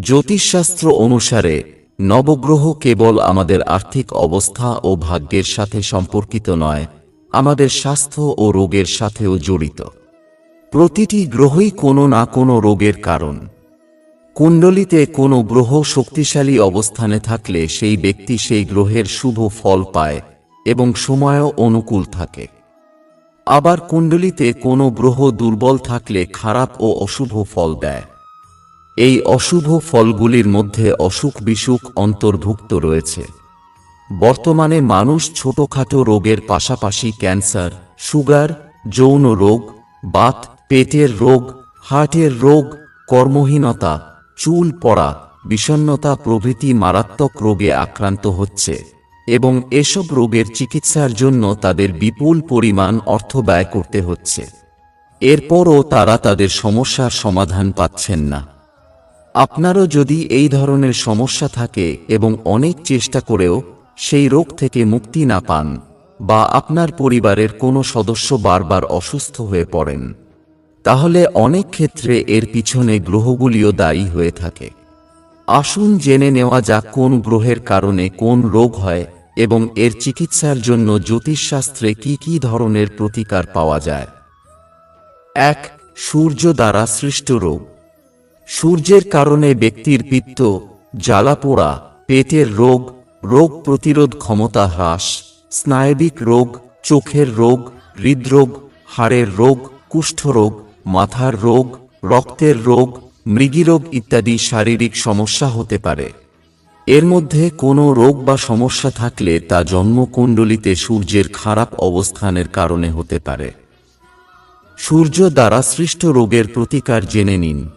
জ্যোতিষশাস্ত্র অনুসারে, নবগ্রহ কেবল আমাদের আর্থিক অবস্থা ও ভাগ্যের সাথে সম্পর্কিত নয়, আমাদের স্বাস্থ্য ও রোগের সাথেও জড়িত। প্রতিটি গ্রহই কোনো না কোনো রোগের কারণ। কুণ্ডলিতে কোনো গ্রহ শক্তিশালী অবস্থানে থাকলে সেই ব্যক্তি সেই গ্রহের শুভ ফল পায় এবং সময়ও অনুকূল থাকে। আবার কুণ্ডলিতে কোনো গ্রহ দুর্বল থাকলে খারাপ ও অশুভ ফল দেয়। এই অশুভ ফলগুলির মধ্যে অসুখ বিসুখ অন্তর্ভুক্ত রয়েছে। বর্তমানে মানুষ ছোটখাটো রোগের পাশাপাশি ক্যান্সার, সুগার, যৌন রোগ, বাত, পেটের রোগ, হার্টের রোগ, কর্মহীনতা, চুল পড়া বিষণ্নতা প্রভৃতি মারাত্মক রোগে আক্রান্ত হচ্ছে এবং এসব রোগের চিকিৎসার জন্য তাদের বিপুল পরিমাণ অর্থ ব্যয় করতে হচ্ছে। এরপরও তারা তাদের সমস্যার সমাধান পাচ্ছেন না। আপনারও যদি এই ধরনের সমস্যা থাকে এবং অনেক চেষ্টা করেও সেই রোগ থেকে মুক্তি না পান, বা আপনার পরিবারের কোনো সদস্য বারবার অসুস্থ হয়ে পড়েন, তাহলে অনেক ক্ষেত্রে এর পিছনে গ্রহগুলিও দায়ী হয়ে থাকে। আসুন জেনে নেওয়া যাক কোন গ্রহের কারণে কোন রোগ হয় এবং এর চিকিৎসার জন্য জ্যোতিষশাস্ত্রে কি কি ধরনের প্রতিকার পাওয়া যায়। এক, সূর্য দ্বারা সৃষ্ট রোগ। সূর্যের কারণে ব্যক্তির পিত্ত, জ্বালাপোড়া, পেটের রোগ রোগ প্রতিরোধ ক্ষমতা হ্রাস, স্নায়বিক রোগ, চোখের রোগ, হৃদরোগ, হাড়ের রোগ, কুষ্ঠরোগ, মাথার রোগ, রক্তের রোগ, মৃগীরোগ ইত্যাদি শারীরিক সমস্যা হতে পারে। এর মধ্যে কোনো রোগ বা সমস্যা থাকলে তা জন্মকুণ্ডলিতে সূর্যের খারাপ অবস্থানের কারণে হতে পারে। সূর্য দ্বারা সৃষ্ট রোগের প্রতিকার জেনে নিন।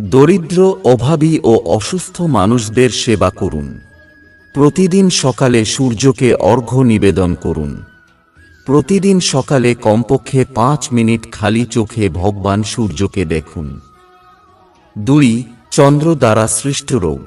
দরিদ্র, অভাবী ও অসুস্থ মানুষদের সেবা করুন। প্রতিদিন সকালে সূর্যকে অর্ঘ্য নিবেদন করুন। প্রতিদিন সকালে কমপক্ষে পাঁচ মিনিট খালি চোখে ভগবান সূর্যকে দেখুন। দুই, চন্দ্র দ্বারা সৃষ্ট রোগ।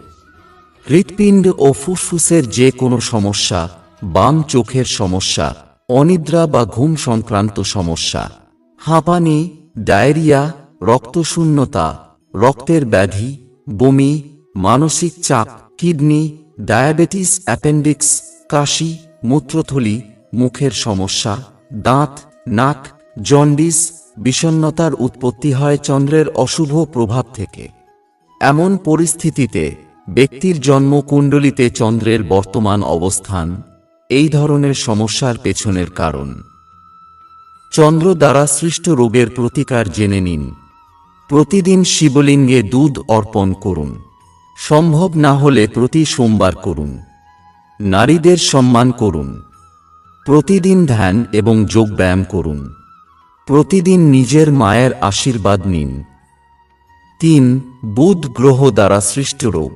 হৃৎপিণ্ড ও ফুসফুসের যে কোনো সমস্যা, বাম চোখের সমস্যা, অনিদ্রা বা ঘুম সংক্রান্ত সমস্যা, হাঁপানি, ডায়রিয়া, রক্তশূন্যতা রক্তের ব্যাধি, বমি, মানসিক চাপ, কিডনি, ডায়াবেটিস অ্যাপেন্ডিক্স, কাশি, মূত্রথলি, মুখের সমস্যা, দাঁত, নাক, জন্ডিস বিষণ্নতার উৎপত্তি হয় চন্দ্রের অশুভ প্রভাব থেকে। এমন পরিস্থিতিতে ব্যক্তির জন্মকুণ্ডলিতে চন্দ্রের বর্তমান অবস্থান এই ধরনের সমস্যার পেছনের কারণ। চন্দ্র দ্বারা সৃষ্ট রোগের প্রতিকার জেনে নিন। প্রতিদিন শিবলিঙ্গে দুধ অর্পণ করুন। সম্ভব না হলে প্রতি সোমবার করুন। নারীদের সম্মান করুন। প্রতিদিন ধ্যান এবং যোগব্যায়াম করুন। প্রতিদিন নিজের মায়ের আশীর্বাদ নিন। তিন, বুধ গ্রহ দ্বারা সৃষ্ট রোগ।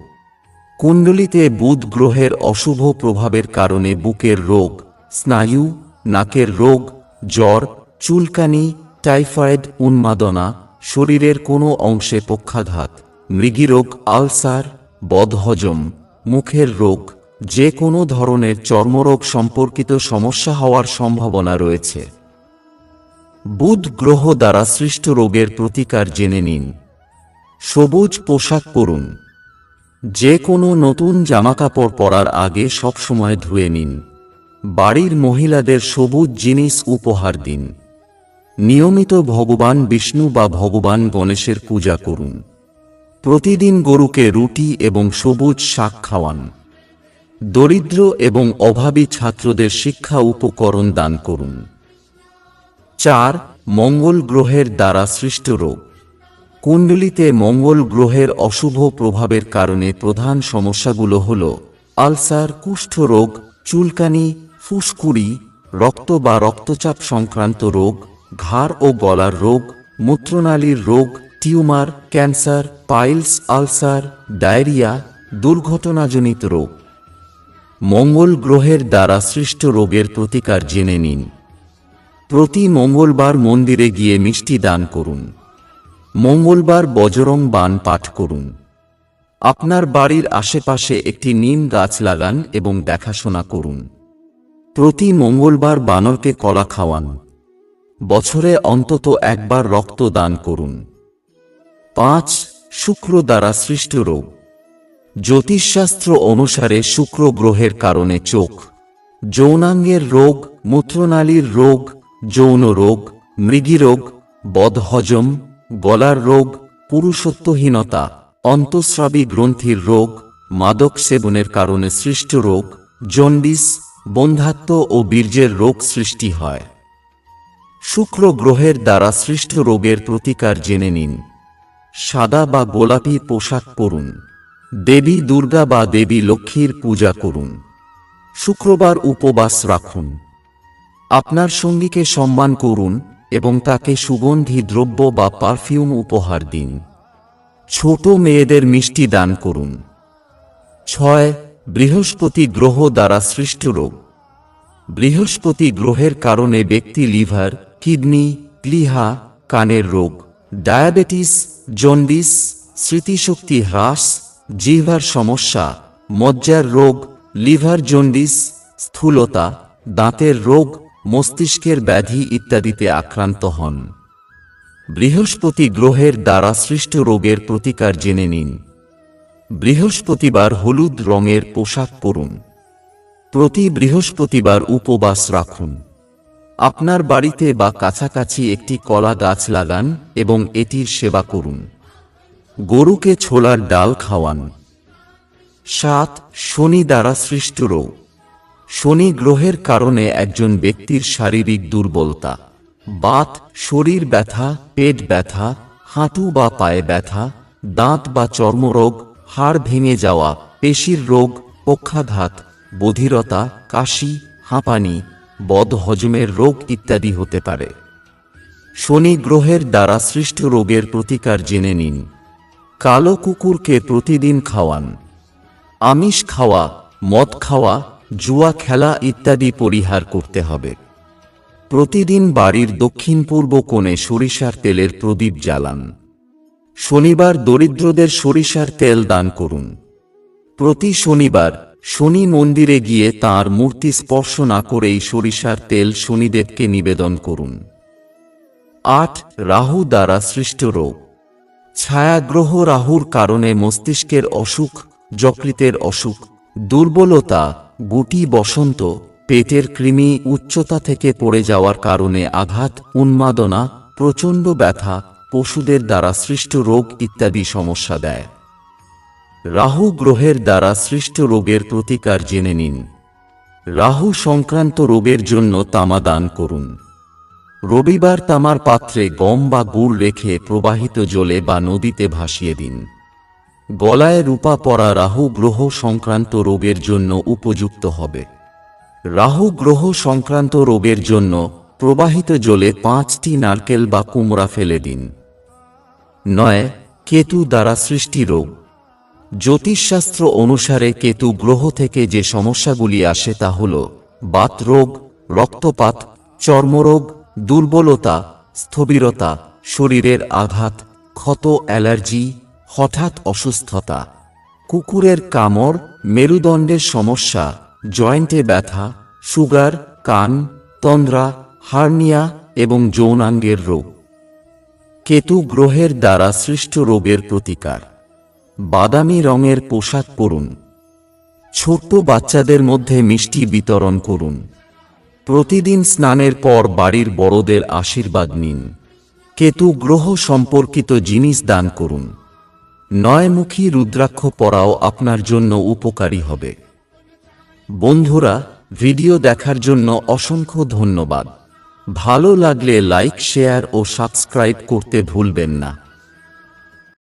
কুণ্ডলিতে বুধ গ্রহের অশুভ প্রভাবের কারণে বুকের রোগ, স্নায়ু, নাকের রোগ, জ্বর, চুলকানি, টাইফয়েড, উন্মাদনা শরীরের কোনো অংশে পক্ষাঘাত, মৃগীরোগ, আলসার, বদহজম, মুখের রোগ, যে কোনো ধরনের চর্মরোগ সম্পর্কিত সমস্যা হওয়ার সম্ভাবনা রয়েছে। বুধ গ্রহ দ্বারা সৃষ্ট রোগের প্রতিকার জেনে নিন। সবুজ পোশাক পরুন। যে কোনো নতুন জামাকাপড় পরার আগে সবসময় ধুয়ে নিন। বাড়ির মহিলাদের সবুজ জিনিস উপহার দিন। নিয়মিত ভগবান বিষ্ণু বা ভগবান গণেশের পূজা করুন। প্রতিদিন গরুকে রুটি এবং সবুজ শাক খাওয়ান। দরিদ্র এবং অভাবী ছাত্রদের শিক্ষা উপকরণ দান করুন। চার, মঙ্গল গ্রহের দ্বারা সৃষ্ট রোগ। কুণ্ডলিতে মঙ্গল গ্রহের অশুভ প্রভাবের কারণে প্রধান সমস্যাগুলো হল আলসার কুষ্ঠরোগ চুলকানি, ফুসকুড়ি, রক্ত বা রক্তচাপ সংক্রান্ত রোগ ঘাড় ও গলার রোগ, মূত্রনালীর রোগ, tumour, cancer, piles, ulcer, diarrhoea, দুর্ঘটনাজনিত রোগ। মঙ্গল গ্রহের দ্বারা সৃষ্ট রোগের প্রতিকার জেনে নিন। প্রতি মঙ্গলবার মন্দিরে গিয়ে মিষ্টি দান করুন। মঙ্গলবার বজরং বান পাঠ করুন। আপনার বাড়ির আশেপাশে একটি নিম গাছ লাগান এবং দেখাশোনা করুন। প্রতি মঙ্গলবার বানরকে কলা খাওয়ান। বছরে অন্তত একবার রক্ত দান করুন। পাঁচ, শুক্র দ্বারা সৃষ্ট রোগ। জ্যোতিষশাস্ত্র অনুসারে শুক্র গ্রহের কারণে চোখ। যৌনাঙ্গের রোগ, মূত্রনালীর রোগ, যৌন রোগ মৃগীরোগ বদহজম, গলার রোগ, পুরুষত্বহীনতা, অন্তঃস্রাবী গ্রন্থির রোগ, মাদক সেবনের কারণে সৃষ্ট রোগ জন্ডিস বন্ধাত্ম ও বীর্যের রোগ সৃষ্টি হয়। শুক্র গ্রহের দ্বারা সৃষ্ট রোগের প্রতিকার জেনে নিন। সাদা বা গোলাপি পোশাক পরুন। দেবী দুর্গা বা দেবী লক্ষ্মীর পূজা করুন। শুক্রবার উপবাস রাখুন। আপনার সঙ্গীকে সম্মান করুন এবং তাকে সুগন্ধি, দ্রব্য বা পারফিউম উপহার দিন। ছোট মেয়েদের মিষ্টি দান করুন। ছয়, বৃহস্পতি গ্রহ দ্বারা সৃষ্ট রোগ। বৃহস্পতি গ্রহের কারণে ব্যক্তি লিভার কিডনি প্লিহা কানের রোগ, ডায়াবেটিস, জন্ডিস, স্মৃতিশক্তি হ্রাস জিহ্বার সমস্যা, মজ্জার রোগ, লিভার জন্ডিস, স্থূলতা, দাঁতের রোগ, মস্তিষ্কের ব্যাধি ইত্যাদিতে আক্রান্ত হন। বৃহস্পতি গ্রহের দ্বারা সৃষ্ট রোগের প্রতিকার জেনে নিন। বৃহস্পতিবার হলুদ রঙের পোশাক পরুন। প্রতি বৃহস্পতিবার উপবাস রাখুন। আপনার বাড়িতে বা কাছাকাছি একটি কলা গাছ লাগান এবং এটির সেবা করুন। গরুকে ছোলার ডাল খাওয়ান। সাত, শনি দ্বারা সৃষ্ট রোগ। শনি গ্রহের কারণে একজন ব্যক্তির শারীরিক দুর্বলতা। বাত, শরীর ব্যথা, পেট ব্যথা, হাঁটু বা পায়ে ব্যথা, দাঁত বা চর্মরোগ, হাড় ভেঙে যাওয়া, পেশির রোগ, পক্ষাঘাত, বধিরতা, কাশি, হাঁপানি বদহজমের রোগ ইত্যাদি হতে পারে। শনি গ্রহের দ্বারা সৃষ্ট রোগের প্রতিকার জেনে নিন। কালো কুকুরকে প্রতিদিন খাওয়ান। আমিষ খাওয়া, মদ খাওয়া, জুয়া খেলা ইত্যাদি পরিহার করতে হবে। প্রতিদিন বাড়ির দক্ষিণ পূর্ব কোণে সরিষার তেলের প্রদীপ জ্বালান। শনিবার দরিদ্রদের সরিষার তেল দান করুন। প্রতি শনিবার শনি মন্দিরে গিয়ে তার মূর্তি স্পর্শ না করেই সরিষার তেল শনিদেবকে নিবেদন করুন। আট, রাহু দ্বারা সৃষ্ট রোগ। ছায়াগ্রহ রাহুর কারণে মস্তিষ্কের অসুখ, যকৃতের অসুখ, দুর্বলতা, গুটি বসন্ত, পেটের কৃমি, উচ্চতা থেকে পড়ে যাওয়ার কারণে আঘাত, উন্মাদনা, প্রচণ্ড ব্যথা, পশুদের দ্বারা সৃষ্ট রোগ ইত্যাদি সমস্যা দেয়। রাহু গ্রহের দ্বারা সৃষ্ট রোগের প্রতিকার জেনে নিন। রাহু সংক্রান্ত রোগের জন্য তামা দান করুন। রবিবার তামার পাত্রে গম বা গুড় রেখে প্রবাহিত জলে বা নদীতে ভাসিয়ে দিন। গলায় রূপা পরা রাহু গ্রহ সংক্রান্ত রোগের জন্য উপযুক্ত হবে। রাহু গ্রহ সংক্রান্ত রোগের জন্য প্রবাহিত জলে পাঁচটি নারকেল বা কুমড়া ফেলে দিন। নয়, কেতু দ্বারা সৃষ্টি রোগ। জ্যোতিষশাস্ত্র অনুসারে কেতু গ্রহ থেকে যে সমস্যাগুলি আসে তা হল বাতরোগ, রক্তপাত, চর্মরোগ, দুর্বলতা, স্থবিরতা, শরীরের আঘাত, ক্ষত, অ্যালার্জি, হঠাৎ অসুস্থতা, কুকুরের কামড়, মেরুদণ্ডের সমস্যা, জয়েন্টে ব্যথা, সুগার, কান, তন্দ্রা, হার্নিয়া এবং যৌনাঙ্গের রোগ। কেতু গ্রহের দ্বারা সৃষ্ট রোগের প্রতিকার। বাদামি রঙের পোশাক পরুন। ছোট্ট বাচ্চাদের মধ্যে মিষ্টি বিতরণ করুন। প্রতিদিন স্নানের পর বাড়ির বড়দের আশীর্বাদ নিন। কেতু গ্রহ সম্পর্কিত জিনিস দান করুন। নয়মুখী রুদ্রাক্ষ পরাও আপনার জন্য উপকারী হবে। বন্ধুরা, ভিডিও দেখার জন্য অসংখ্য ধন্যবাদ। ভালো লাগলে লাইক, শেয়ার ও সাবস্ক্রাইব করতে ভুলবেন না।